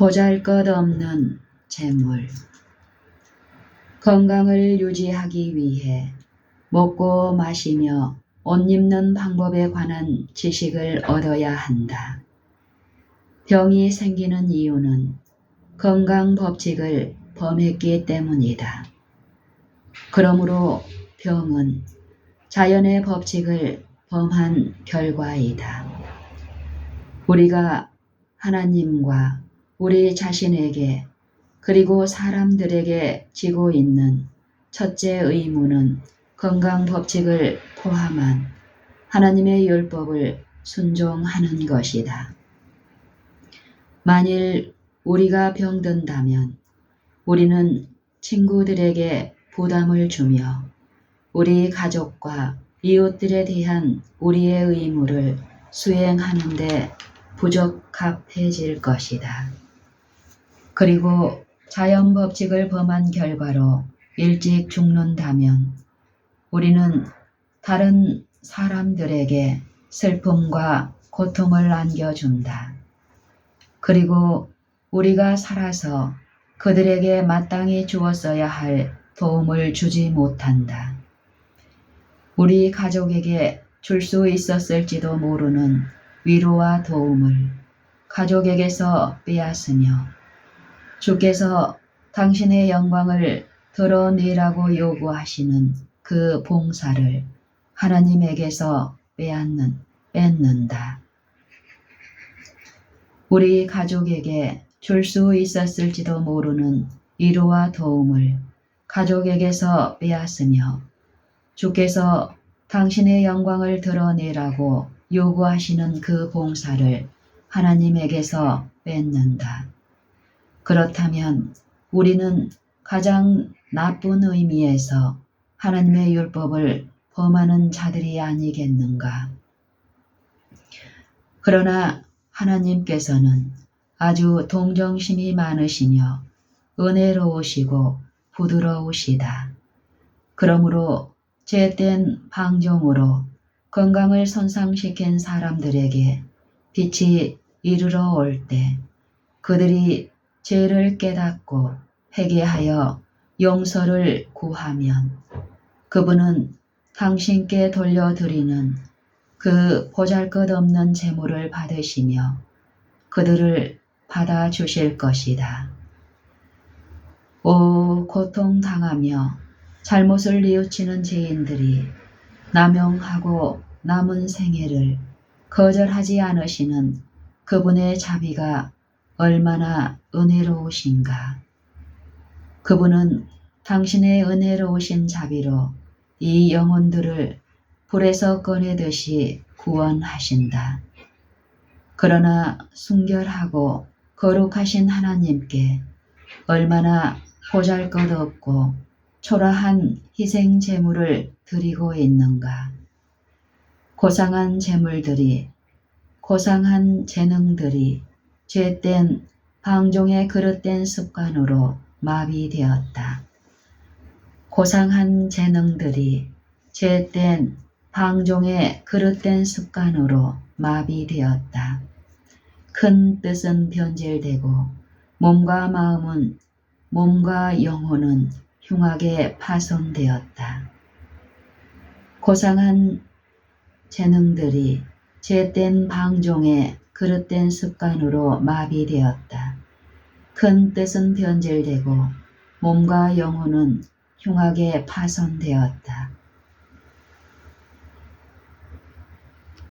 보잘 것 없는 재물. 건강을 유지하기 위해 먹고 마시며 옷 입는 방법에 관한 지식을 얻어야 한다. 병이 생기는 이유는 건강 법칙을 범했기 때문이다. 그러므로 병은 자연의 법칙을 범한 결과이다. 우리가 하나님과 우리 자신에게 그리고 사람들에게 지고 있는 첫째 의무는 건강 법칙을 포함한 하나님의 율법을 순종하는 것이다. 만일 우리가 병든다면 우리는 친구들에게 부담을 주며 우리 가족과 이웃들에 대한 우리의 의무를 수행하는데 부적합해질 것이다. 그리고 자연 법칙을 범한 결과로 일찍 죽는다면 우리는 다른 사람들에게 슬픔과 고통을 안겨준다. 그리고 우리가 살아서 그들에게 마땅히 주었어야 할 도움을 주지 못한다. 우리 가족에게 줄 수 있었을지도 모르는 위로와 도움을 가족에게서 빼앗으며 주께서 당신의 영광을 드러내라고 요구하시는 그 봉사를 하나님에게서 빼앗는, 뺏는다. 우리 가족에게 줄 수 있었을지도 모르는 위로와 도움을 가족에게서 빼앗으며 주께서 당신의 영광을 드러내라고 요구하시는 그 봉사를 하나님에게서 뺏는다. 그렇다면 우리는 가장 나쁜 의미에서 하나님의 율법을 범하는 자들이 아니겠는가. 그러나 하나님께서는 아주 동정심이 많으시며 은혜로우시고 부드러우시다. 그러므로 죄된 방종으로 건강을 손상시킨 사람들에게 빛이 이르러 올 때 그들이 죄를 깨닫고 회개하여 용서를 구하면 그분은 당신께 돌려드리는 그 보잘것없는 재물을 받으시며 그들을 받아주실 것이다. 오 고통당하며 잘못을 뉘우치는 죄인들이 남용하고 남은 생애를 거절하지 않으시는 그분의 자비가 얼마나 은혜로우신가. 그분은 당신의 은혜로우신 자비로 이 영혼들을 불에서 꺼내듯이 구원하신다. 그러나 순결하고 거룩하신 하나님께 얼마나 보잘 것 없고 초라한 희생 제물을 드리고 있는가. 고상한 제물들이 고상한 재능들이 죄된 방종의 그릇된 습관으로 마비되었다. 고상한 재능들이 죄된 방종의 그릇된 습관으로 마비되었다. 큰 뜻은 변질되고 몸과 마음은 몸과 영혼은 흉하게 파손되었다. 고상한 재능들이 죄된 방종의 그릇된 습관으로 마비되었다. 큰 뜻은 변질되고 몸과 영혼은 흉하게 파손되었다.